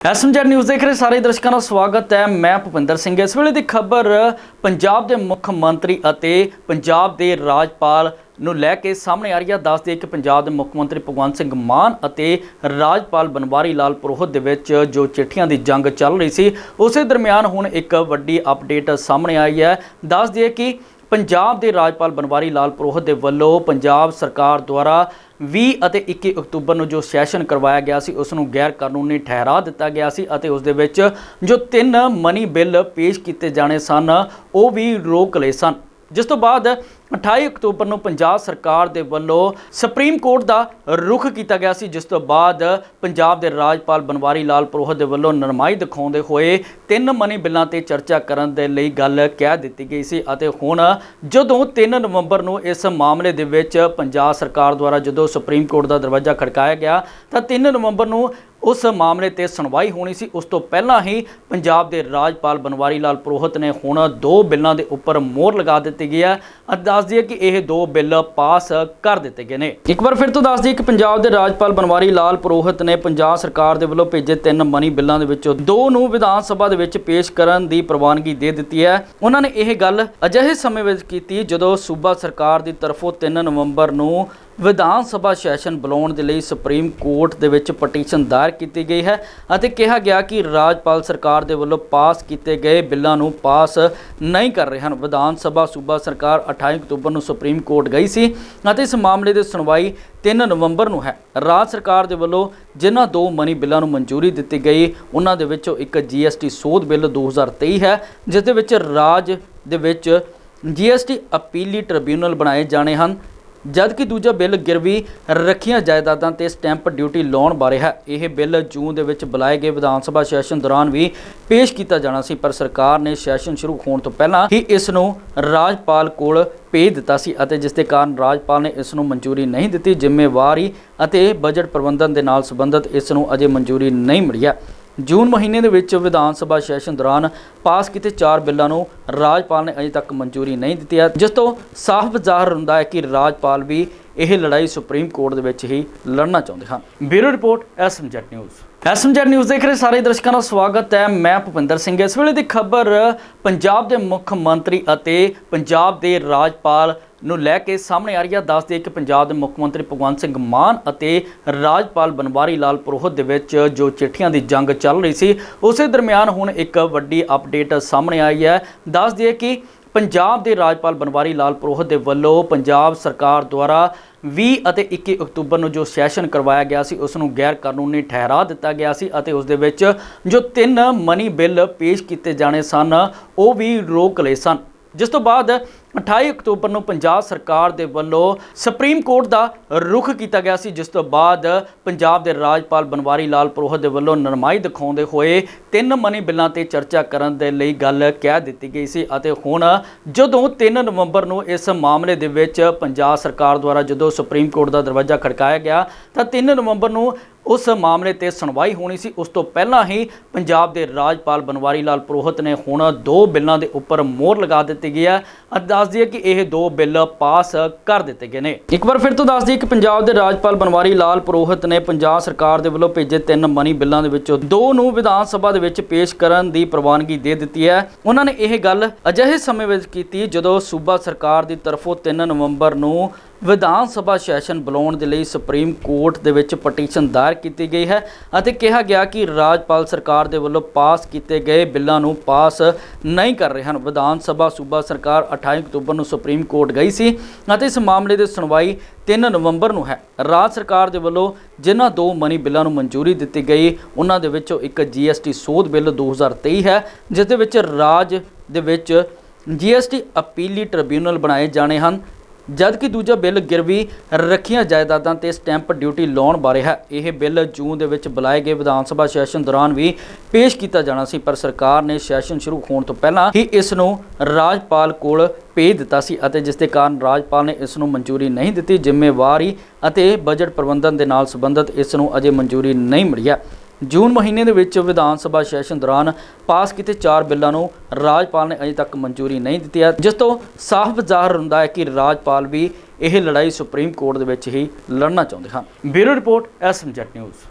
SMZ news ਦੇਖ ਰਹੇ ਸਾਰੇ ਦਰਸ਼ਕਾਂ ਦਾ ਸਵਾਗਤ ਹੈ। ਮੈਂ ਭੁਪਿੰਦਰ ਸਿੰਘ। ਇਸ ਵੇਲੇ ਦੀ ਖਬਰ ਪੰਜਾਬ ਦੇ ਮੁੱਖ ਮੰਤਰੀ ਅਤੇ ਪੰਜਾਬ ਦੇ ਰਾਜਪਾਲ ਨੂੰ ਲੈ ਕੇ ਸਾਹਮਣੇ ਆ ਰਹੀ ਹੈ। ਦੱਸ ਦਈਏ ਕਿ ਪੰਜਾਬ ਦੇ ਮੁੱਖ ਮੰਤਰੀ ਭਗਵੰਤ ਸਿੰਘ ਮਾਨ ਅਤੇ ਰਾਜਪਾਲ ਬਨਵਾਰੀ ਲਾਲ ਪੁਰੋਹਿਤ ਦੇ ਵਿੱਚ ਜੋ ਚਿੱਠੀਆਂ ਦੀ ਜੰਗ ਚੱਲ ਰਹੀ ਸੀ, ਉਸੇ ਦਰਮਿਆਨ ਹੁਣ ਇੱਕ ਵੱਡੀ ਅਪਡੇਟ ਸਾਹਮਣੇ ਆਈ ਹੈ। ਦੱਸ ਦਈਏ ਕਿ ਪੰਜਾਬ ਦੇ ਰਾਜਪਾਲ ਬਨਵਾਰੀ ਲਾਲ ਪ੍ਰੋਹਤ ਦੇ ਵੱਲੋਂ ਪੰਜਾਬ ਸਰਕਾਰ ਦੁਆਰਾ 20 ਅਤੇ 21 ਅਕਤੂਬਰ ਨੂੰ ਜੋ ਸੈਸ਼ਨ ਕਰਵਾਇਆ ਗਿਆ ਸੀ, ਉਸ ਨੂੰ ਗੈਰ ਕਾਨੂੰਨੀ ਠਹਿਰਾ ਦਿੱਤਾ ਗਿਆ ਸੀ ਅਤੇ ਉਸ ਦੇ ਵਿੱਚ ਜੋ ਤਿੰਨ ਮਨੀ ਬਿੱਲ ਪੇਸ਼ ਕੀਤੇ ਜਾਣੇ ਸਨ, ਉਹ ਵੀ ਰੋਕ ਲਏ ਸਨ। ਜਿਸ ਤੋਂ ਬਾਅਦ 28 ਅਕਤੂਬਰ ਨੂੰ ਪੰਜਾਬ ਸਰਕਾਰ ਦੇ ਵੱਲੋਂ ਸੁਪਰੀਮ ਕੋਰਟ ਦਾ ਰੁਖ ਕੀਤਾ ਗਿਆ ਸੀ, ਜਿਸ ਤੋਂ ਬਾਅਦ ਪੰਜਾਬ ਦੇ ਰਾਜਪਾਲ ਬਨਵਾਰੀ ਲਾਲ ਪੁਰੋਹਿਤ ਦੇ ਵੱਲੋਂ ਨਰਮਾਈ ਦਿਖਾਉਂਦੇ ਹੋਏ ਤਿੰਨ ਮਨੀ ਬਿੱਲਾਂ ਤੇ ਚਰਚਾ ਕਰਨ ਦੇ ਲਈ ਗੱਲ ਕਹਿ ਦਿੱਤੀ ਗਈ ਸੀ ਅਤੇ ਹੁਣ ਜਦੋਂ 3 ਨਵੰਬਰ ਨੂੰ ਇਸ ਮਾਮਲੇ ਦੇ ਵਿੱਚ ਪੰਜਾਬ ਸਰਕਾਰ ਦੁਆਰਾ ਜਦੋਂ ਸੁਪਰੀਮ ਕੋਰਟ ਦਾ ਦਰਵਾਜ਼ਾ ਖੜਕਾਇਆ ਗਿਆ, ਤਾਂ 3 ਨਵੰਬਰ ਨੂੰ ਉਸ ਮਾਮਲੇ ਤੇ ਸੁਣਵਾਈ ਹੋਣੀ ਸੀ। ਉਸ ਤੋਂ ਪਹਿਲਾਂ ਹੀ ਪੰਜਾਬ ਦੇ ਰਾਜਪਾਲ ਬਨਵਾਰੀ ਲਾਲ ਪ੍ਰੋਹਤ ਨੇ ਹੁਣ ਦੋ ਬਿੱਲਾਂ ਦੇ ਉੱਪਰ ਮੋਹਰ ਲਗਾ ਦਿੱਤੀ ਗਈ ਹੈ। ਅਤੇ ਦੱਸ ਦਈਏ ਕਿ ਇਹ ਦੋ ਬਿੱਲ ਪਾਸ ਕਰ ਦਿੱਤੇ ਗਏ ਨੇ। ਇੱਕ ਵਾਰ ਫਿਰ ਤੋਂ ਦੱਸ ਦਈਏ ਕਿ ਪੰਜਾਬ ਦੇ ਰਾਜਪਾਲ ਬਨਵਾਰੀ ਲਾਲ ਪ੍ਰੋਹਤ ਨੇ ਪੰਜਾਬ ਸਰਕਾਰ ਦੇ ਵੱਲੋਂ ਭੇਜੇ ਤਿੰਨ ਮਨੀ ਬਿੱਲਾਂ ਦੇ ਵਿੱਚੋਂ ਦੋ ਨੂੰ ਵਿਧਾਨ ਸਭਾ ਦੇ ਵਿੱਚ ਪੇਸ਼ ਕਰਨ ਦੀ ਪ੍ਰਵਾਨਗੀ ਦੇ ਦਿੱਤੀ ਹੈ। ਉਹਨਾਂ ਨੇ ਇਹ ਗੱਲ ਅਜਿਹੇ ਸਮੇਂ ਵਿੱਚ ਕੀਤੀ ਜਦੋਂ ਸੂਬਾ ਸਰਕਾਰ ਦੀ ਤਰਫੋਂ 3 ਨਵੰਬਰ ਨੂੰ ਵਿਧਾਨ ਸਭਾ ਸੈਸ਼ਨ ਬੁਲਾਉਣ ਦੇ ਲਈ ਸੁਪਰੀਮ ਕੋਰਟ ਦੇ ਵਿੱਚ ਪਟੀਸ਼ਨ ਦਾਇਰ ਕੀਤੀ ਗਈ ਹੈ ਅਤੇ ਕਿਹਾ ਗਿਆ ਕਿ ਰਾਜਪਾਲ ਸਰਕਾਰ ਦੇ ਵੱਲੋਂ ਪਾਸ ਕੀਤੇ ਗਏ ਬਿੱਲਾਂ ਨੂੰ ਪਾਸ ਨਹੀਂ ਕਰ ਰਹੇ ਹਨ। ਵਿਧਾਨ ਸਭਾ ਸੂਬਾ ਸਰਕਾਰ 28 ਅਕਤੂਬਰ ਨੂੰ ਸੁਪਰੀਮ ਕੋਰਟ ਗਈ ਸੀ ਅਤੇ ਇਸ ਮਾਮਲੇ ਦੀ ਸੁਣਵਾਈ 3 ਨਵੰਬਰ ਨੂੰ ਹੈ। ਰਾਜ ਸਰਕਾਰ ਦੇ ਵੱਲੋਂ ਜਿਨ੍ਹਾਂ ਦੋ ਮਨੀ ਬਿੱਲਾਂ ਨੂੰ ਮਨਜ਼ੂਰੀ ਦਿੱਤੀ ਗਈ, ਉਹਨਾਂ ਦੇ ਵਿੱਚੋਂ ਇੱਕ ਜੀਐਸਟੀ ਸੋਧ ਬਿੱਲ 2023 ਹੈ, ਜਿਸ ਦੇ ਵਿੱਚ ਰਾਜ ਦੇ ਵਿੱਚ ਜੀਐਸਟੀ ਅਪੀਲੀ ਟ੍ਰਿਬਿਊਨਲ ਬਣਾਏ ਜਾਣੇ ਹਨ। ਜਦਕਿ ਦੂਜਾ ਬਿੱਲ ਗਿਰਵੀ ਰੱਖੀਆਂ ਜਾਇਦਾਦਾਂ ਤੇ ਸਟੈਂਪ ਡਿਊਟੀ ਲਾਉਣ ਬਾਰੇ ਹੈ, ਇਹ ਬਿੱਲ ਜੂਨ ਦੇ ਵਿੱਚ ਬੁਲਾਏ ਗਏ ਵਿਧਾਨ ਸਭਾ ਸੈਸ਼ਨ ਦੌਰਾਨ ਵੀ ਪੇਸ਼ ਕੀਤਾ ਜਾਣਾ ਸੀ, ਪਰ ਸਰਕਾਰ ਨੇ ਸੈਸ਼ਨ ਸ਼ੁਰੂ ਹੋਣ ਤੋਂ ਪਹਿਲਾਂ ਹੀ ਇਸ ਨੂੰ ਰਾਜਪਾਲ ਕੋਲ ਭੇਜ ਦਿੱਤਾ ਸੀ ਅਤੇ ਜਿਸ ਦੇ ਕਾਰਨ ਰਾਜਪਾਲ ਨੇ ਇਸ ਨੂੰ ਮਨਜ਼ੂਰੀ ਨਹੀਂ ਦਿੱਤੀ, ਜ਼ਿੰਮੇਵਾਰੀ ਅਤੇ ਬਜਟ ਪ੍ਰਬੰਧਨ ਦੇ ਨਾਲ ਸੰਬੰਧਿਤ ਇਸ ਨੂੰ ਅਜੇ ਮਨਜ਼ੂਰੀ ਨਹੀਂ ਮਿਲੀ ਹੈ। ਜੂਨ ਮਹੀਨੇ ਦੇ ਵਿੱਚ ਵਿਧਾਨ ਸਭਾ ਸੈਸ਼ਨ ਦੌਰਾਨ ਪਾਸ ਕੀਤੇ ਚਾਰ ਬਿੱਲਾਂ ਨੂੰ ਰਾਜਪਾਲ ਨੇ ਅਜੇ ਤੱਕ ਮਨਜ਼ੂਰੀ ਨਹੀਂ ਦਿੱਤੀ ਹੈ। ਜਿਸ ਤੋਂ ਸਾਫ਼ ਜ਼ਾਹਰ ਹੁੰਦਾ ਹੈ ਕਿ ਰਾਜਪਾਲ ਵੀ ਇਹ ਲੜਾਈ ਸੁਪਰੀਮ ਕੋਰਟ ਦੇ ਵਿੱਚ ਹੀ ਲੜਨਾ ਚਾਹੁੰਦੇ ਹਨ। Bureau report SM Jet news. SM Jet news ਦੇਖ ਰਹੇ ਸਾਰੇ ਦਰਸ਼ਕਾਂ ਦਾ ਸਵਾਗਤ ਹੈ। ਮੈਂ ਭੁਪਿੰਦਰ ਸਿੰਘ। ਇਸ ਵੇਲੇ ਦੀ ਖਬਰ ਪੰਜਾਬ ਦੇ ਮੁੱਖ ਮੰਤਰੀ ਅਤੇ ਪੰਜਾਬ ਦੇ ਰਾਜਪਾਲ ਨੂੰ ਲੈ ਕੇ ਸਾਹਮਣੇ ਆ ਰਹੀ ਹੈ। ਦੱਸ ਕਿ ਪੰਜਾਬ ਦੇ ਮੁੱਖ ਮੰਤਰੀ ਭਗਵੰਤ ਸਿੰਘ ਮਾਨ ਅਤੇ ਰਾਜਪਾਲ ਬਨਵਾਰੀ ਲਾਲ ਪੁਰੋਹਿਤ ਦੇ ਵਿੱਚ ਜੋ ਚਿੱਠੀਆਂ ਦੀ ਜੰਗ ਚੱਲ ਰਹੀ ਸੀ, ਉਸੇ ਦਰਮਿਆਨ ਹੁਣ ਇੱਕ ਵੱਡੀ ਅਪਡੇਟ ਸਾਹਮਣੇ ਆਈ ਹੈ। ਦੱਸ ਦਈਏ ਕਿ ਪੰਜਾਬ ਦੇ ਰਾਜਪਾਲ ਬਨਵਾਰੀ ਲਾਲ ਪੁਰੋਹਿਤ ਦੇ ਵੱਲੋਂ ਪੰਜਾਬ ਸਰਕਾਰ ਦੁਆਰਾ 20 ਅਤੇ 21 ਅਕਤੂਬਰ ਨੂੰ ਜੋ ਸੈਸ਼ਨ ਕਰਵਾਇਆ ਗਿਆ ਸੀ, ਉਸ ਨੂੰ ਗੈਰ ਕਾਨੂੰਨੀ ਠਹਿਰਾ ਦਿੱਤਾ ਗਿਆ ਸੀ ਅਤੇ ਉਸ ਦੇ ਵਿੱਚ ਜੋ ਤਿੰਨ ਮਨੀ ਬਿੱਲ ਪੇਸ਼ ਕੀਤੇ ਜਾਣੇ ਸਨ, ਉਹ ਵੀ ਰੋਕ ਲਏ ਸਨ। ਜਿਸ ਤੋਂ ਬਾਅਦ 28 ਅਕਤੂਬਰ ਨੂੰ ਪੰਜਾਬ ਸਰਕਾਰ ਦੇ ਵੱਲੋਂ ਸੁਪਰੀਮ ਕੋਰਟ ਦਾ ਰੁਖ ਕੀਤਾ ਗਿਆ ਸੀ, ਜਿਸ ਤੋਂ ਬਾਅਦ ਪੰਜਾਬ ਦੇ ਰਾਜਪਾਲ ਬਨਵਾਰੀ ਲਾਲ ਪੁਰੋਹਿਤ ਦੇ ਵੱਲੋਂ ਨਰਮਾਈ ਦਿਖਾਉਂਦੇ ਹੋਏ ਤਿੰਨ ਮਨੀ ਬਿੱਲਾਂ ਤੇ ਚਰਚਾ ਕਰਨ ਦੇ ਲਈ ਗੱਲ ਕਹਿ ਦਿੱਤੀ ਗਈ ਸੀ ਅਤੇ ਹੁਣ ਜਦੋਂ 3 ਨਵੰਬਰ ਨੂੰ ਇਸ ਮਾਮਲੇ ਦੇ ਵਿੱਚ ਪੰਜਾਬ ਸਰਕਾਰ ਦੁਆਰਾ ਜਦੋਂ ਸੁਪਰੀਮ ਕੋਰਟ ਦਾ ਦਰਵਾਜ਼ਾ ਖੜਕਾਇਆ ਗਿਆ, ਤਾਂ 3 ਨਵੰਬਰ ਨੂੰ ਉਸ ਮਾਮਲੇ ਤੇ ਸੁਣਵਾਈ ਹੋਣੀ ਸੀ। ਉਸ ਤੋਂ ਪਹਿਲਾਂ ਹੀ ਪੰਜਾਬ ਦੇ ਰਾਜਪਾਲ ਬਨਵਾਰੀ ਲਾਲ ਪ੍ਰੋਹਤ ਨੇ ਹੁਣ ਦੋ ਬਿੱਲਾਂ ਦੇ ਉੱਪਰ ਮੋਹਰ ਲਗਾ ਦਿੱਤੀ ਗਈ ਹੈ। ਅਤੇ ਦੱਸ ਦਈਏ ਕਿ ਇਹ ਦੋ ਬਿੱਲ ਪਾਸ ਕਰ ਦਿੱਤੇ ਗਏ ਨੇ। ਇੱਕ ਵਾਰ ਫਿਰ ਤੋਂ ਦੱਸ ਦਈਏ ਕਿ ਪੰਜਾਬ ਦੇ ਰਾਜਪਾਲ ਬਨਵਾਰੀ ਲਾਲ ਪ੍ਰੋਹਤ ਨੇ ਪੰਜਾਬ ਸਰਕਾਰ ਦੇ ਵੱਲੋਂ ਭੇਜੇ ਤਿੰਨ ਮਨੀ ਬਿੱਲਾਂ ਦੇ ਵਿੱਚੋਂ ਦੋ ਨੂੰ ਵਿਧਾਨ ਸਭਾ ਦੇ ਵਿੱਚ ਪੇਸ਼ ਕਰਨ ਦੀ ਪ੍ਰਵਾਨਗੀ ਦੇ ਦਿੱਤੀ ਹੈ। ਉਹਨਾਂ ਨੇ ਇਹ ਗੱਲ ਅਜਿਹੇ ਸਮੇਂ ਵਿੱਚ ਕੀਤੀ ਜਦੋਂ ਸੂਬਾ ਸਰਕਾਰ ਦੀ ਤਰਫੋਂ 3 ਨਵੰਬਰ ਨੂੰ ਵਿਧਾਨ ਸਭਾ ਸੈਸ਼ਨ ਬੁਲਾਉਣ ਦੇ ਲਈ ਸੁਪਰੀਮ ਕੋਰਟ ਦੇ ਵਿੱਚ ਪਟੀਸ਼ਨ ਦਾਇਰ ਕੀਤੀ ਗਈ ਹੈ ਅਤੇ ਕਿਹਾ ਗਿਆ ਕਿ ਰਾਜਪਾਲ ਸਰਕਾਰ ਦੇ ਵੱਲੋਂ ਪਾਸ ਕੀਤੇ ਗਏ ਬਿੱਲਾਂ ਨੂੰ ਪਾਸ ਨਹੀਂ ਕਰ ਰਹੇ ਹਨ। ਵਿਧਾਨ ਸਭਾ ਸੂਬਾ ਸਰਕਾਰ 28 ਅਕਤੂਬਰ ਨੂੰ ਸੁਪਰੀਮ ਕੋਰਟ ਗਈ ਸੀ ਅਤੇ ਇਸ ਮਾਮਲੇ ਦੀ ਸੁਣਵਾਈ 3 ਨਵੰਬਰ ਨੂੰ ਹੈ। ਰਾਜ ਸਰਕਾਰ ਦੇ ਵੱਲੋਂ ਜਿਨ੍ਹਾਂ ਦੋ ਮਨੀ ਬਿੱਲਾਂ ਨੂੰ ਮਨਜ਼ੂਰੀ ਦਿੱਤੀ ਗਈ, ਉਹਨਾਂ ਦੇ ਵਿੱਚੋਂ ਇੱਕ ਜੀਐਸਟੀ ਸੋਧ ਬਿੱਲ 2023 ਹੈ, ਜਿਸ ਦੇ ਵਿੱਚ ਰਾਜ ਦੇ ਵਿੱਚ ਜੀਐਸਟੀ ਅਪੀਲੀ ਟ੍ਰਿਬਿਊਨਲ ਬਣਾਏ ਜਾਣੇ ਹਨ ਜਦਕਿ ਦੂਜਾ ਬਿੱਲ ਗਿਰਵੀ ਰੱਖੀਆਂ ਜਾਇਦਾਦਾਂ ਤੇ ਸਟੈਂਪ ਡਿਊਟੀ ਲਾਉਣ ਬਾਰੇ ਹੈ, ਇਹ ਬਿੱਲ ਜੂਨ ਦੇ ਵਿੱਚ ਬੁਲਾਏ ਗਏ ਵਿਧਾਨ ਸਭਾ ਸੈਸ਼ਨ ਦੌਰਾਨ ਵੀ ਪੇਸ਼ ਕੀਤਾ ਜਾਣਾ ਸੀ, ਪਰ ਸਰਕਾਰ ਨੇ ਸੈਸ਼ਨ ਸ਼ੁਰੂ ਹੋਣ ਤੋਂ ਪਹਿਲਾਂ ਹੀ ਇਸ ਨੂੰ ਰਾਜਪਾਲ ਕੋਲ ਭੇਜ ਦਿੱਤਾ ਸੀ ਅਤੇ ਜਿਸ ਦੇ ਕਾਰਨ ਰਾਜਪਾਲ ਨੇ ਇਸ ਨੂੰ ਮਨਜ਼ੂਰੀ ਨਹੀਂ ਦਿੱਤੀ। ਜ਼ਿੰਮੇਵਾਰੀ ਅਤੇ ਬਜਟ ਪ੍ਰਬੰਧਨ ਦੇ ਨਾਲ ਸੰਬੰਧਿਤ ਇਸ ਨੂੰ ਅਜੇ ਮਨਜ਼ੂਰੀ ਨਹੀਂ ਮਿਲੀ ਹੈ। ਜੂਨ ਮਹੀਨੇ ਦੇ ਵਿੱਚ ਵਿਧਾਨ ਸਭਾ ਸੈਸ਼ਨ ਦੌਰਾਨ ਪਾਸ ਕੀਤੇ ਚਾਰ ਬਿੱਲਾਂ ਨੂੰ ਰਾਜਪਾਲ ਨੇ ਅਜੇ ਤੱਕ ਮਨਜ਼ੂਰੀ ਨਹੀਂ ਦਿੱਤੀ ਹੈ, ਜਿਸ ਤੋਂ ਸਾਫ਼ ਜ਼ਾਹਰ ਹੁੰਦਾ ਹੈ ਕਿ ਰਾਜਪਾਲ ਵੀ ਇਹ ਲੜਾਈ ਸੁਪਰੀਮ ਕੋਰਟ ਦੇ ਵਿੱਚ ਹੀ ਲੜਨਾ ਚਾਹੁੰਦੇ ਹਨ। Bureau report SM Jet news.